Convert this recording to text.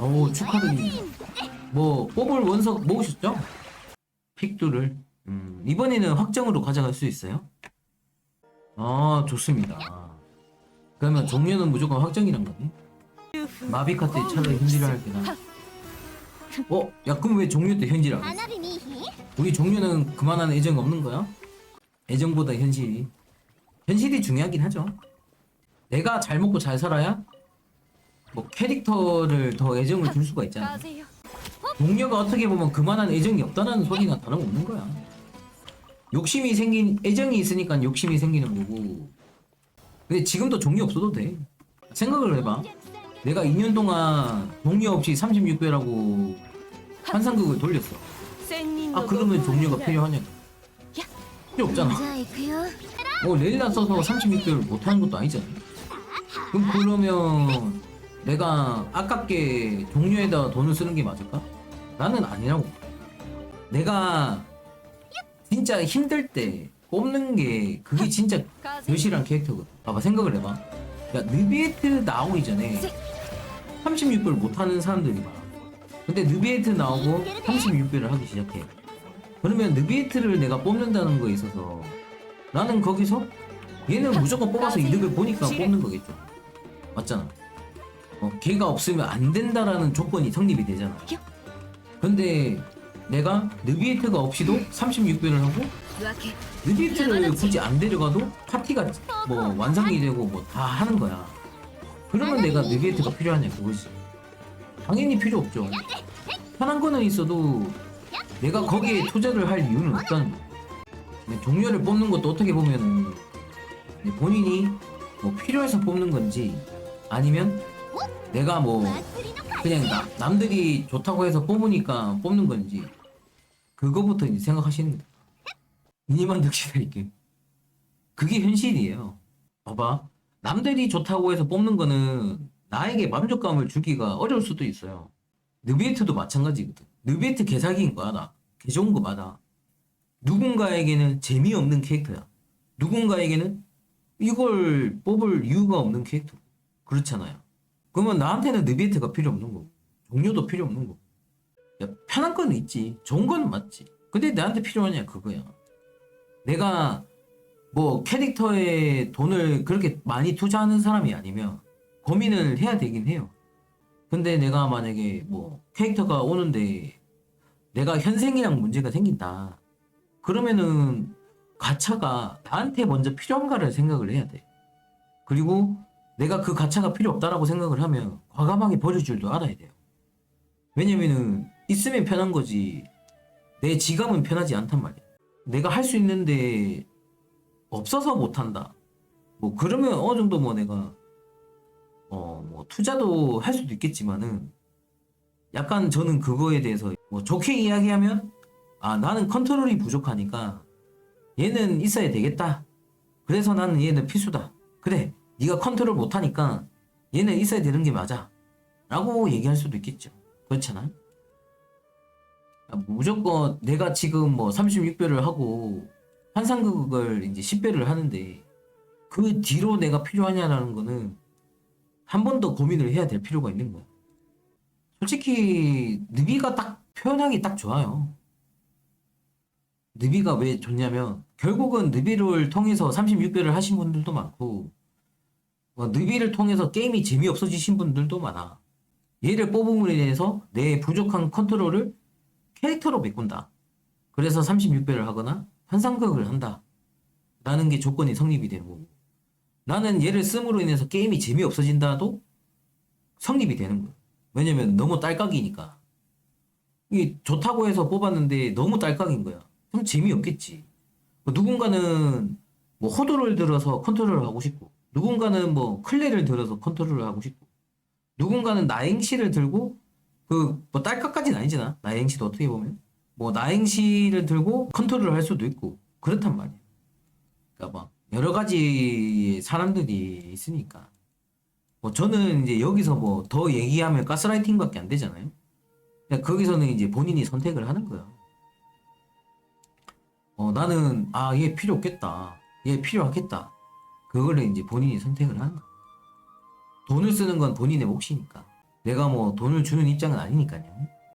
어우 축하드립니다. 뭐 뽑을 원석 모으셨죠? 픽두를 음, 이번에는 확정으로 가져갈 수 있어요? 아 좋습니다. 그러면 종류는 무조건 확정이란 거니? 마비카 때 차라리 현질을 할 때나. 어? 야 그럼 왜 종류 때 현질을 안 우리 종류는 그만한 애정 없는 거야? 애정보다 현실이 현실이 중요하긴 하죠. 내가 잘 먹고 잘 살아야 뭐 캐릭터를 더 애정을 줄 수가 있잖아. 동료가 어떻게 보면 그만한 애정이 없다는 소리나 다름없는 거야. 욕심이 생긴 애정이 있으니까 욕심이 생기는 거고. 근데 지금도 종류 없어도 돼. 생각을 해봐. 내가 2년 동안 종류 없이 36배라고 환상극을 돌렸어. 아 그러면 종류가 필요하냐? 필요 없잖아. 뭐 레일라 써서 36배를 못하는 것도 아니잖아. 그럼 그러면 내가 아깝게 종료에다 돈을 쓰는 게 맞을까? 나는 아니라고. 내가 진짜 힘들 때 뽑는 게 그게 진짜 風 여실한 캐릭터거든. 봐봐 생각을 해봐. 야 느비에트 나오기 전에 36배를 못하는 사람들이 많아. 근데 느비에트 나오고 36배를 하기 시작해. 그러면 느비에트를 내가 뽑는다는 거에 있어서 나는 거기서 얘는 무조건 뽑아서 이득을 보니까 뽑는 거겠죠. 맞잖아. 어, 걔가 없으면 안 된다라는 조건이 성립이 되잖아. 근데 내가 느비에트가 없이도 36배를 하고 分け 느비트를 굳이 안 데려가도 파티가 뭐 완성이 되고 뭐 다 하는 거야. 그러면 내가 느비트가 필요하냐 그거지. 당연히 필요 없죠. 편한 거는 있어도 내가 거기에 투자를 할 이유는 없다는 거야. 종료를 뽑는 것도 어떻게 보면 본인이 뭐 필요해서 뽑는 건지 아니면 내가 뭐 그냥 나, 남들이 좋다고 해서 뽑으니까 뽑는 건지 그거부터 이제 생각하시는 거예요. 니만 득실다 게 그게 현실이에요. 봐봐 남들이 좋다고 해서 뽑는 거는 나에게 만족감을 주기가 어려울 수도 있어요. 느비에트도 마찬가지거든. 느비에트 개사기인 거야 나. 개 좋은 거 맞아. 누군가에게는 재미없는 캐릭터야. 누군가에게는 이걸 뽑을 이유가 없는 캐릭터. 그렇잖아요. 그러면 나한테는 느비에트가 필요 없는 거고 종료도 필요 없는 거고. 야 편한 건 있지 좋은 건 맞지. 근데 나한테 필요하냐 그거야. 내가 뭐 캐릭터에 돈을 그렇게 많이 투자하는 사람이 아니면 고민을 해야 되긴 해요. 근데 내가 만약에 뭐 캐릭터가 오는데 내가 현생이랑 문제가 생긴다. 그러면은 가차가 나한테 먼저 필요한가를 생각을 해야 돼. 그리고 내가 그 가차가 필요 없다라고 생각을 하면 과감하게 버릴 줄도 알아야 돼요. 왜냐면은 있으면 편한 거지 내 지갑은 편하지 않단 말이야. 내가 할 수 있는데 없어서 못 한다. 뭐 그러면 어느 정도 뭐 내가 어 뭐 투자도 할 수도 있겠지만은 약간 저는 그거에 대해서 뭐 좋게 이야기하면 아 나는 컨트롤이 부족하니까 얘는 있어야 되겠다. 그래서 나는 얘는 필수다. 그래, 네가 컨트롤 못하니까 얘는 있어야 되는 게 맞아. 라고 얘기할 수도 있겠죠. 그렇잖아요? 아, 무조건 내가 지금 뭐 36배를 하고 환상극을 이제 10배를 하는데 그 뒤로 내가 필요하냐라는 거는 한 번 더 고민을 해야 될 필요가 있는 거야. 솔직히 느비가 딱 표현하기 딱 좋아요. 느비가 왜 좋냐면 결국은 느비를 통해서 36배를 하신 분들도 많고 어, 느비를 통해서 게임이 재미없어지신 분들도 많아. 얘를 뽑음으로 인해서 내 부족한 컨트롤을 캐릭터로 메꾼다. 그래서 36배를 하거나 환상극을 한다. 라는 게 조건이 성립이 되는 거고. 나는 얘를 씀으로 인해서 게임이 재미없어진다도 성립이 되는 거야. 왜냐면 너무 딸깍이니까. 이게 좋다고 해서 뽑았는데 너무 딸깍인 거야. 그럼 재미없겠지. 뭐 누군가는 뭐 호도를 들어서 컨트롤을 하고 싶고, 누군가는 뭐 클레를 들어서 컨트롤을 하고 싶고, 누군가는 나행시를 들고 그 뭐 딸깍까지는 아니잖아. 나행시도 어떻게 보면 뭐 나행시를 들고 컨트롤을 할 수도 있고 그렇단 말이야. 그러니까 막 여러 가지 사람들이 있으니까. 뭐 저는 이제 여기서 뭐 더 얘기하면 가스라이팅밖에 안 되잖아요. 그러니까 거기서는 이제 본인이 선택을 하는 거야. 어, 나는, 아, 얘 필요 없겠다. 얘 필요하겠다. 그거를 이제 본인이 선택을 하는 거야. 돈을 쓰는 건 본인의 몫이니까. 내가 뭐 돈을 주는 입장은 아니니까요.